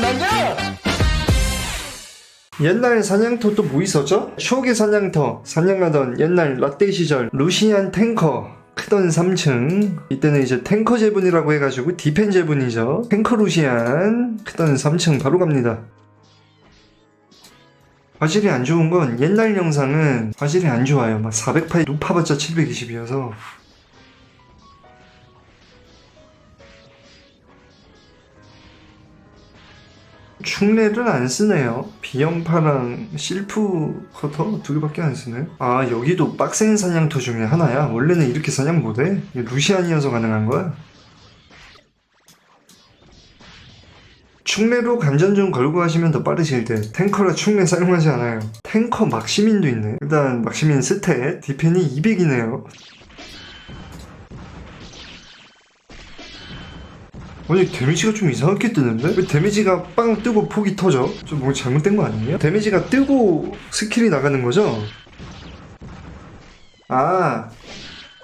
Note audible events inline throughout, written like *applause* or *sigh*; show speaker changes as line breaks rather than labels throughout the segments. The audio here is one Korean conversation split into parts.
나냐?
옛날 사냥터 또 뭐 있었죠? 추억의 사냥터 사냥하던 옛날 라떼 시절 루시안 탱커 크던 3층. 이때는 이제 탱커 제분이라고 해가지고 디펜 제분이죠. 탱커 루시안 크던 3층 바로 갑니다. 화질이 안 좋은 건 옛날 영상은 화질이 안 좋아요. 막 400파이 높아봤자 720이어서 충례를 안 쓰네요. 비염파랑 실프 커터 두 개밖에 안 쓰네. 아 여기도 빡센 사냥터 중에 하나야. 원래는 이렇게 사냥 못해. 루시안이어서 가능한 거야. 충례로 간전 좀 걸고 하시면 더 빠르실 때 탱커라 충례 사용하지 않아요. 탱커 막시민도 있네. 일단 막시민 스탯 디펜이 200이네요. 아니 데미지가 좀 이상하게 뜨는데? 왜 데미지가 빵 뜨고 폭이 터져? 좀 뭔가 잘못된 거 아니에요? 데미지가 뜨고 스킬이 나가는 거죠? 아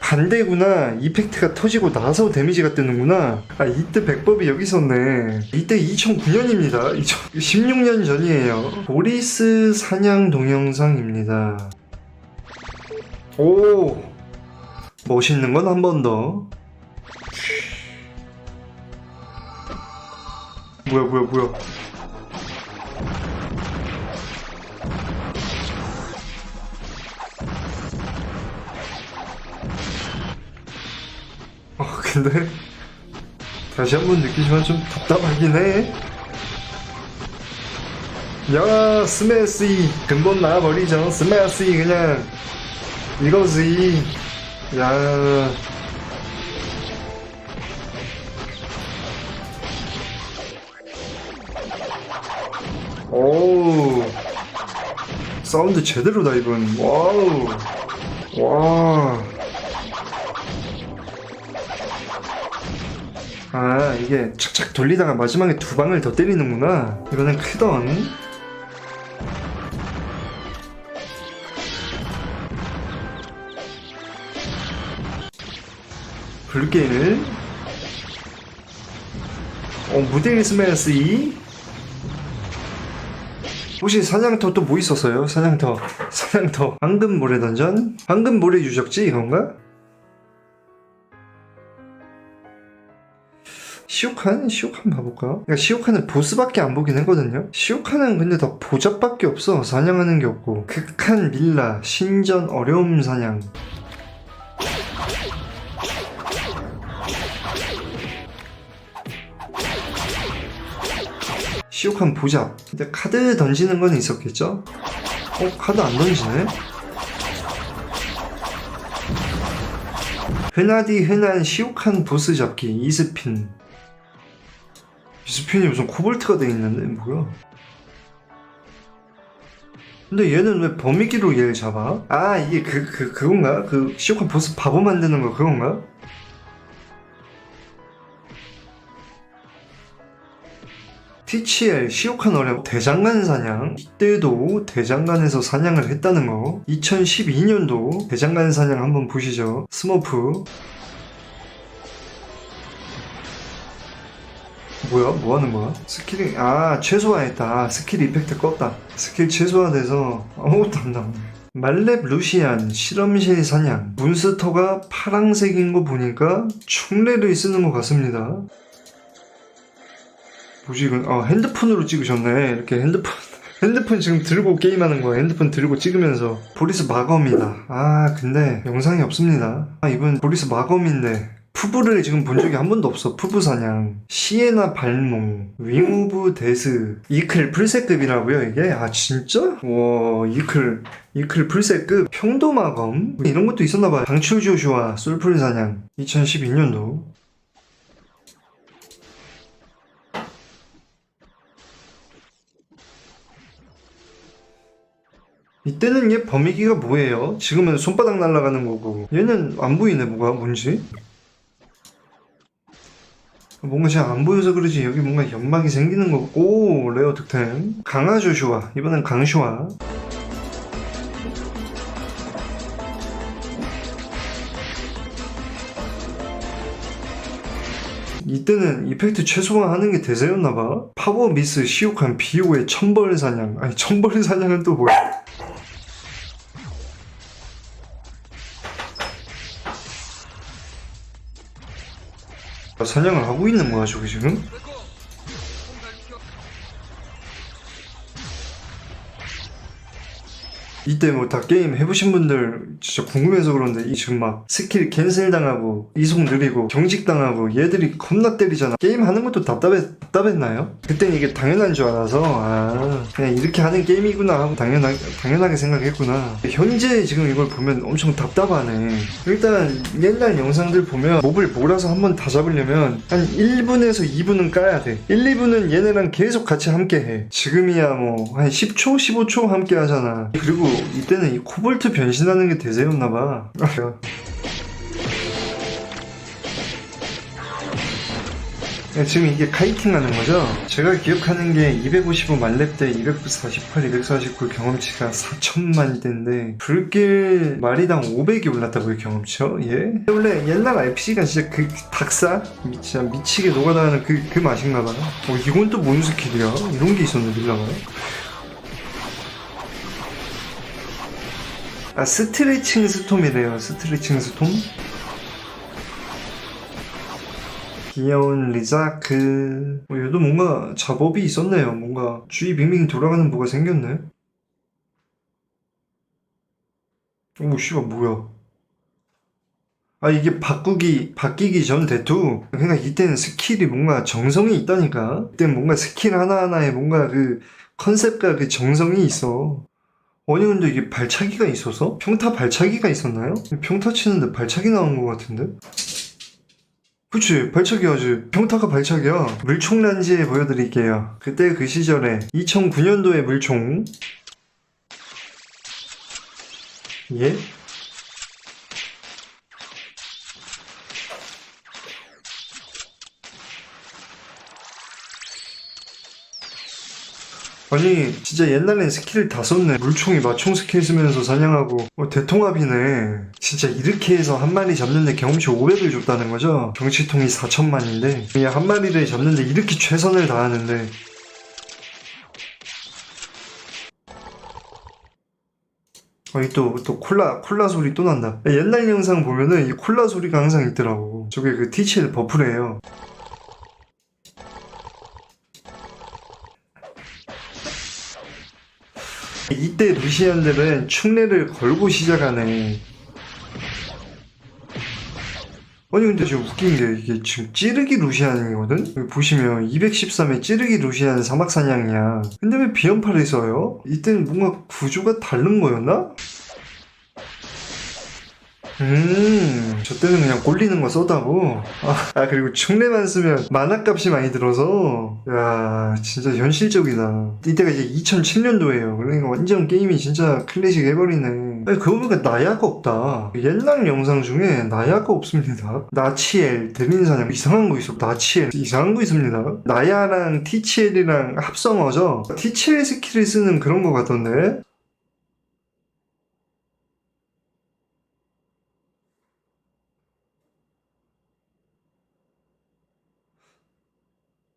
반대구나 이펙트가 터지고 나서 데미지가 뜨는구나 아 이때 백법이 여기 있었네 이때 2009년입니다 16년 전이에요 보리스 사냥 동영상입니다 오 멋있는 건 한 번 더 뭐야 뭐야 뭐야. 어 근데 다시 한번 느끼지만 좀 답답하긴 해. 야 스매시. 근본 나와버리죠. 스매시 그냥. 이거지. 야 오우. 사운드 제대로다 이분 와우. 와. 아 이게 착착 돌리다가 마지막에 두 방을 더 때리는구나. 이거는 크던. 블루게일 어 무대일 스매시 혹시 사냥터 또 뭐 있었어요? 사냥터 사냥터 황금 모래 던전? 황금 모래 유적지 이건가? 시오칸? 시오칸 봐볼까? 그러니까 시오칸은 보스밖에 안 보긴 했거든요? 시오칸은 근데 다 보잡밖에 없어 사냥하는 게 없고 극한 밀라 신전 어려움 사냥 시오칸 보잡 근데 카드 던지는 건 있었겠죠? 어? 카드 안 던지네? 흔하디 흔한 시오칸 보스 잡기 이스핀 이스핀이 무슨 코볼트가 돼 있는데 뭐야? 근데 얘는 왜 범위기로 얘를 잡아? 아 이게 그, 그, 그건가? 그 시오칸 보스 바보 만드는 거 그건가? TCL 어뢰 대장간 사냥. 이때도 대장간에서 사냥을 했다는 거. 2012년도 대장간 사냥 한번 보시죠. 스머프. 뭐야? 뭐 하는 거야? 스킬이 아 최소화했다. 스킬 이펙트 껐다. 스킬 최소화돼서 아무것도 안 나오네. 말렙 루시안 실험실 사냥. 몬스터가 파랑색인 거 보니까 충레를 쓰는 것 같습니다 이건 아 핸드폰으로 찍으셨네. 이렇게 핸드폰 *laughs* 핸드폰 지금 들고 게임하는 거야 핸드폰 들고 찍으면서. 보리스 마검이다. 아 근데 영상이 없습니다. 아 이분 보리스 마검인데 푸브를 지금 본 적이 한 번도 없어. 푸브 사냥. 시에나 발몽 윙오브 데스. 이클 풀세급이라고요 이게? 아 진짜? 와 이클 이클 풀세급. 평도 마검? 이런 것도 있었나봐요. 방출 조슈아 솔풀 사냥. 2012년도 이때는 얘 범위기가 뭐예요? 지금은 손바닥 날아가는 거고 얘는 안 보이네 뭐가 뭔지 뭔가 잘 안 보여서 그러지 여기 뭔가 연막이 생기는 거고 오 레어 득템 강화 조슈아 이번엔 강슈아 이때는 이펙트 최소화하는 게 대세였나봐. 파워 미스 시옥한 비오의 천벌 사냥. 아니 천벌 사냥은 또 뭐야? 사냥을 하고 있는 거야 저게 지금? 이때 뭐 다 게임 해보신 분들 진짜 궁금해서 그런데 이 지금 막 스킬 캔슬 당하고 이속 느리고 경직 당하고 얘들이 겁나 때리잖아. 게임 하는 것도 답답해, 답답했나요? 그땐 이게 당연한 줄 알아서 아 그냥 이렇게 하는 게임이구나 하고 당연하, 당연하게 생각했구나. 현재 지금 이걸 보면 엄청 답답하네. 일단 옛날 영상들 보면 몹을 몰아서 한번 다 잡으려면 한 1분에서 2분은 까야 돼. 1, 2분은 얘네랑 계속 같이 함께 해. 지금이야 뭐 한 10초 15초 함께 하잖아. 그리고 이때는 이 코볼트 변신하는 게 대세였나봐 네, 지금 이게 카이팅 하는 거죠? 제가 기억하는 게 255 만렙 때 248, 249 경험치가 4천만이 된데 불길 마리당 500이 올랐다고요 경험치요? 예? 원래 옛날 RPG가 진짜 그 닭사? 미, 진짜 미치게 녹아나는 그, 그 맛인가 봐요 어 이건 또 뭔 스킬이야? 이런 게 있었는데 빌라가 아 스트레칭 스톰이래요. 스트레칭 스톰? 귀여운 리자크 어, 얘도 뭔가 작업이 있었네요. 뭔가 주위 빙빙 돌아가는 뭐가 생겼네. 오 씨발 뭐야. 아 이게 바꾸기 바뀌기 전 대투. 그러니까 이때는 스킬이 뭔가 정성이 있다니까. 이때는 뭔가 스킬 하나하나에 뭔가 그 컨셉과 그 정성이 있어 아니 근데 이게 발차기가 있어서? 평타 발차기가 있었나요? 평타 치는데 발차기 나온 것 같은데? 그치 발차기 하지 평타가 발차기야 물총란지에 보여드릴게요 그때 그 시절에 2009년도의 물총 예? 아니 진짜 옛날엔 스킬을 다 썼네 물총이 마총 스킬 쓰면서 사냥하고 어, 대통합이네 진짜 이렇게 해서 한 마리 잡는데 경험치 500을 줬다는 거죠 경치통이 4천만인데 그냥 한 마리를 잡는데 이렇게 최선을 다하는데 어이 또, 또 콜라, 콜라 소리 또 난다. 옛날 영상 보면은 이 콜라 소리가 항상 있더라고. 저게 그 TCL 버프래요. 이때 루시안들은 충례를 걸고 시작하네. 아니 근데 지금 웃긴 게 이게 지금 찌르기 루시안이거든? 여기 보시면 213에 찌르기 루시안 사막사냥이야. 근데 왜 비연파를 써요? 이때는 뭔가 구조가 다른 거였나? 음, 저 때는 그냥 꼴리는 거 써다고. 아, 아, 그리고 충내만 쓰면 만화값이 많이 들어서. 야, 진짜 현실적이다. 이때가 이제 2007년도예요. 그러니까 완전 게임이 진짜 클래식 해버리네. 아니, 그거 보니까 나야가 없다. 옛날 영상 중에 나야가 없습니다. 나치엘, 대민사냥, 이상한 거 있어. 나치엘, 이상한 거 있습니다. 나야랑 티치엘이랑 합성어죠? 티치엘 스킬을 쓰는 그런 거 같던데?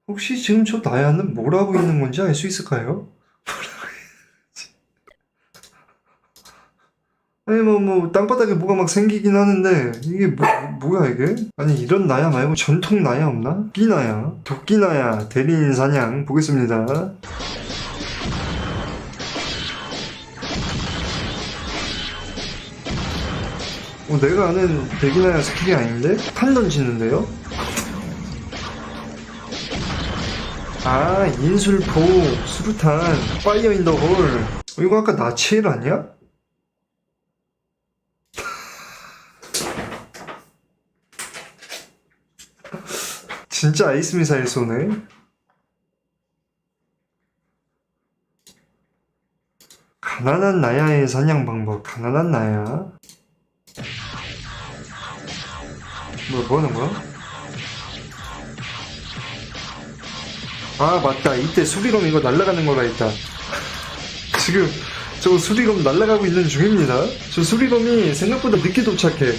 혹시 지금 저 나야는 뭘 하고 있는 건지 알 수 있을까요? *laughs* 아니 뭐뭐 땅바닥에 뭐가 막 생기긴 하는데 이게 뭐, 뭐야 이게? 아니 이런 나야 말고 전통 나야 없나? 도끼 나야 도끼 나야 대리인 사냥 보겠습니다 어, 내가 아는 대기나야 스킬이 아닌데? 탄 던지는데요? 아, 인술포, 수류탄, 파이어 인 더 홀. 어, 이거 아까 나치엘 아니야? *laughs* 진짜 아이스 미사일 쏘네. 가난한 나야의 사냥 방법. 가난한 나야. 뭐, 뭐 하는 거야? 아 맞다 이때 수리검 이거 날아가는 거라 했다 지금 저 수리검 날아가고 있는 중입니다 저 수리검이 생각보다 늦게 도착해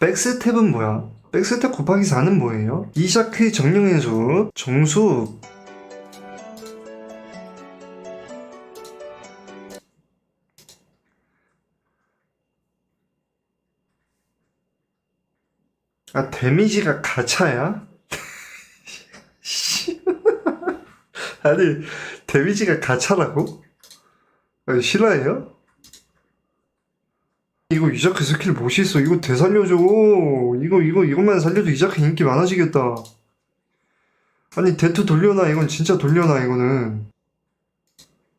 백스텝은 뭐야? 백스텝 곱하기 4는 뭐예요? 이샤크 정령의 수 정수 아 데미지가 가차야? 씨. 아니 데미지가 가차라고? 아니, 실화예요? 이거 이자크 스킬 멋있어. 이거 되살려줘. 이거, 이거, 이것만 살려도 이자크 인기 많아지겠다. 아니, 대투 돌려놔. 이건 진짜 돌려놔, 이거는.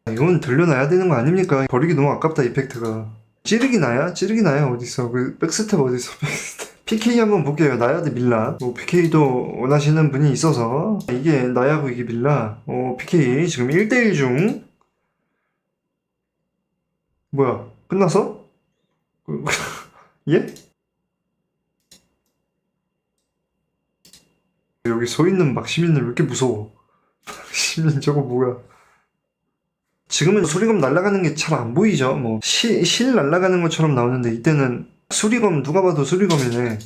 아, 이건 돌려놔야 되는 거 아닙니까? 버리기 너무 아깝다, 이펙트가. 찌르기 나야? 찌르기 나야, 어딨어. 그, 백스텝 어딨어, *laughs* 백스텝. PK 한번 볼게요. 나야드 밀라. 뭐, PK도 원하시는 분이 있어서. 이게 나야고 이게 밀라. 어, PK 지금 1대1 중. 뭐야, 끝났어? *laughs* 예? 여기 서 있는 막 시민들 왜 이렇게 무서워? *laughs* 시민 저거 뭐야? 지금은 수리검 날아가는 게 잘 안 보이죠? 뭐, 시, 실 날아가는 것처럼 나오는데, 이때는 수리검 누가 봐도 수리검이네.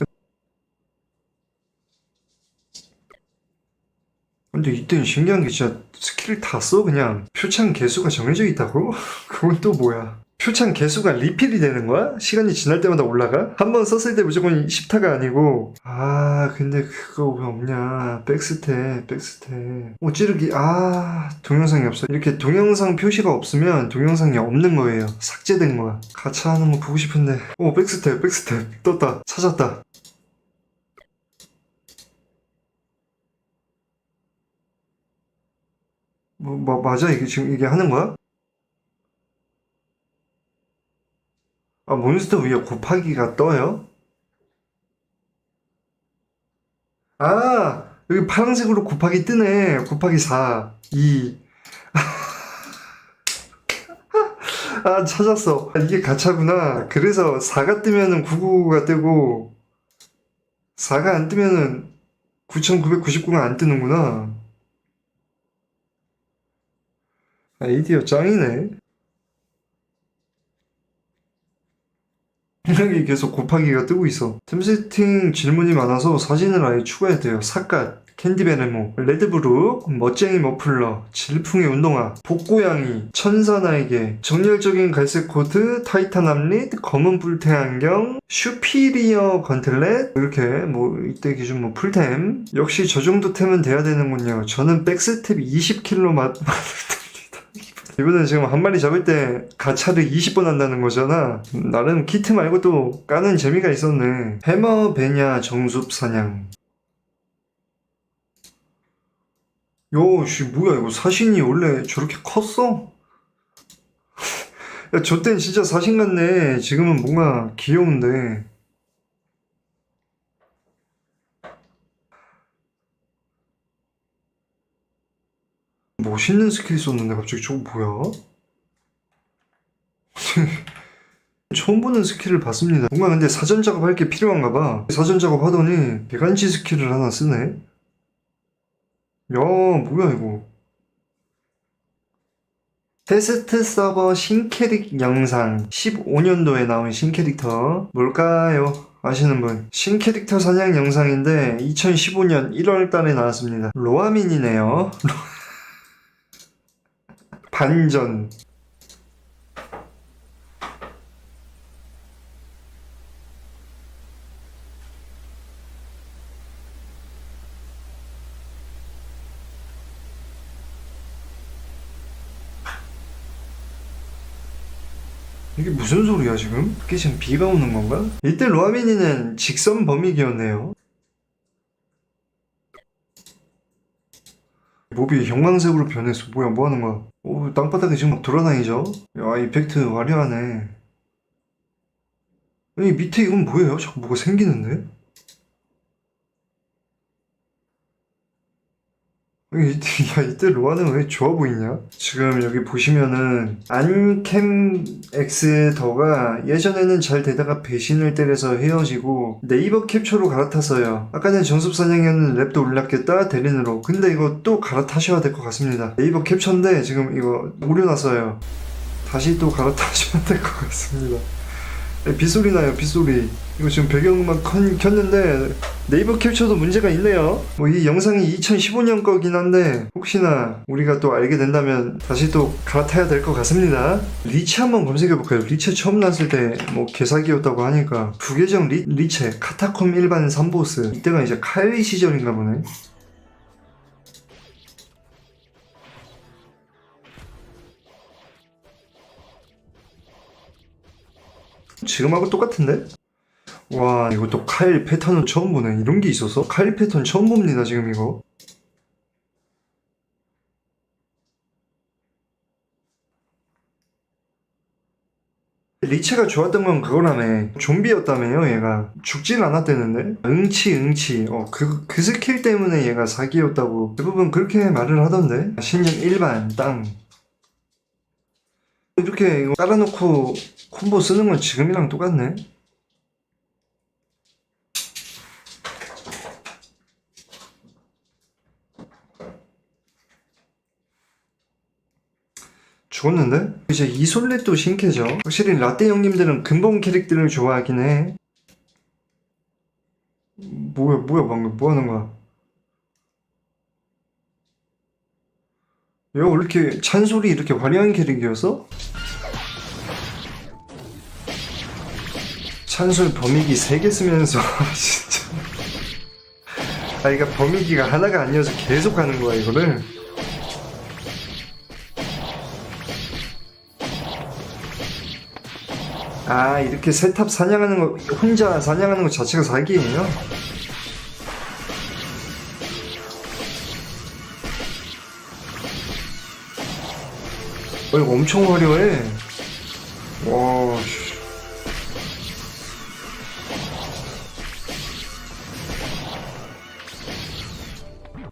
근데 이때는 신기한 게 진짜 스킬 다 써, 그냥. 표창 개수가 정해져 있다고? *laughs* 그건 또 뭐야? 표창 개수가 리필이 되는 거야? 시간이 지날 때마다 올라가? 한 번 썼을 때 무조건 10타가 아니고. 아 근데 그거 왜 없냐. 백스텝 백스텝. 오 찌르기. 아 동영상이 없어. 이렇게 동영상 표시가 없으면 동영상이 없는 거예요. 삭제된 거야. 가차 하는 거 보고 싶은데. 오 백스텝 백스텝. 떴다. 찾았다. 뭐, 뭐 맞아? 이게 지금 이게 하는 거야? 아, 몬스터 위에 곱하기가 떠요? 아, 여기 파란색으로 곱하기 뜨네. 곱하기 4, 2. *laughs* 아, 찾았어. 아, 이게 가차구나. 그래서 4가 뜨면은 999가 뜨고, 4가 안 뜨면은 9999가 안 뜨는구나. 아이디어 짱이네. 여기 계속 곱하기가 뜨고 있어. 템 세팅 질문이 많아서 사진을 아예 추가해야 돼요. 삿갓, 캔디베네모, 레드브룩, 멋쟁이 머플러, 질풍의 운동화, 복고양이, 천사나에게, 정열적인 갈색 코트, 타이탄 암릿, 검은 뿔테 안경, 슈피리어 건틀렛, 이렇게 뭐 이때 기준 뭐 풀템. 역시 저 정도 템은 돼야 되는군요. 저는 백스텝 20킬로 맞... *laughs* 이분은 지금 한 마리 잡을 때 가차를 20번 한다는 거잖아. 나름 키트 말고 또 까는 재미가 있었네. 해머 베냐 정숲 사냥. 요, 씨, 뭐야, 이거 사신이 원래 저렇게 컸어? *laughs* 야, 저땐 진짜 사신 같네. 지금은 뭔가 귀여운데. 멋있는 스킬 썼는데 갑자기 저거 뭐야? *laughs* 처음 보는 스킬을 봤습니다. 뭔가 근데 사전 작업할 게 필요한가 봐. 사전 작업 하더니 배간지 스킬을 하나 쓰네. 야, 뭐야 이거. 테스트 서버 신캐릭 영상 15년도에 나온 신캐릭터 뭘까요? 아시는 분 신캐릭터 사냥 영상인데 2015년 1월 달에 나왔습니다 로아민이네요 *laughs* 반전 이게 무슨 소리야 지금? 이게 지금 비가 오는 건가? 이때 로아미니는 직선 범위기였네요 몹이 형광색으로 변했어. 뭐야, 뭐 하는 거야? 오, 땅바닥에 지금 막 돌아다니죠? 야, 이펙트 화려하네. 아니, 밑에 이건 뭐예요? 자꾸 뭐가 생기는데? 아니, 이때, 야, 이때 로아는 왜 좋아 보이냐? 지금 여기 보시면은, 안캠 X 더가 예전에는 잘 되다가 배신을 때려서 헤어지고, 네이버 캡처로 갈아탔어요. 아까는 정습사냥이었는 랩도 올랐겠다, 대린으로. 근데 이거 또 갈아타셔야 될 것 같습니다. 네이버 캡처인데, 지금 이거 오류났어요. 다시 또 갈아타셔야 될 것 같습니다. 네, 빗소리 나요? 빗소리. 이거 지금 배경음악 건- 켰는데 네이버 캡처도 문제가 있네요. 뭐 이 영상이 2015년 거긴 한데 혹시나 우리가 또 알게 된다면 다시 또 갈아타야 될 것 같습니다. 리체 한번 검색해볼까요? 리체 처음 나왔을 때 뭐 개사기였다고 하니까 부계정 리, 리체 카타콤 일반 3보스. 이때가 이제 칼리 시절인가 보네 지금하고 똑같은데? 와 이거 또 칼 패턴은 처음 보네. 이런 게 있어서? 칼 패턴 처음 봅니다 지금 이거. 리체가 좋았던 건 그거라며. 좀비였다며요 얘가. 죽진 않았대는데? 응치 응치. 어그 그 스킬 때문에 얘가 사기였다고. 대부분 그렇게 말을 하던데? 신형 일반 땅 이렇게 이거 깔아놓고 콤보 쓰는 건 지금이랑 똑같네 죽었는데? 이제 이솔렛도 신캐죠. 확실히 라떼 형님들은 근본 캐릭터를 좋아하긴 해. 뭐야, 뭐야, 방금 뭐 하는 거야? 얘가 왜 이렇게 찬솔이 이렇게 화려한 캐릭이어서? 찬솔 범위기 3개 쓰면서 *laughs* 진짜. 아 이가 범위기가 하나가 아니어서 계속 하는 거야 이거를? 아 이렇게 세탑 사냥하는 거 혼자 사냥하는 거 자체가 사기예요? 어 이거 엄청 화려해. 와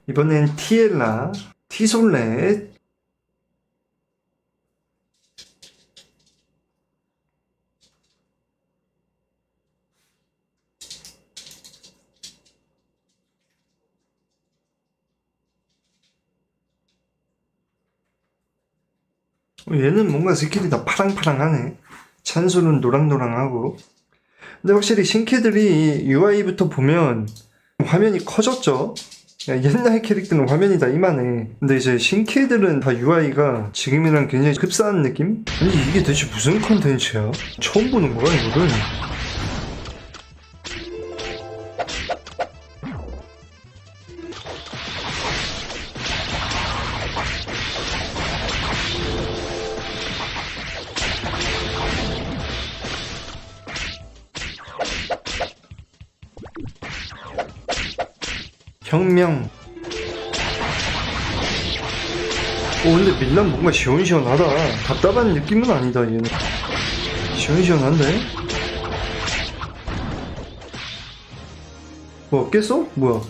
이번엔 티엘라 티솔렛 어, 얘는 뭔가 스킬이 다 파랑파랑하네. 찬수는 노랑노랑하고. 근데 확실히 신캐들이 UI부터 보면 화면이 커졌죠. 야, 옛날 캐릭터는 화면이 다 이만해. 근데 이제 신캐들은 다 UI가 지금이랑 굉장히 흡사한 느낌? 아니 이게 대체 무슨 컨텐츠야? 처음 보는 거야 이거를? 오 근데 밀란 뭔가 시원시원하다. 답답한 느낌은 아니다 얘는. 시원시원한데? 뭐 깼어? 뭐야?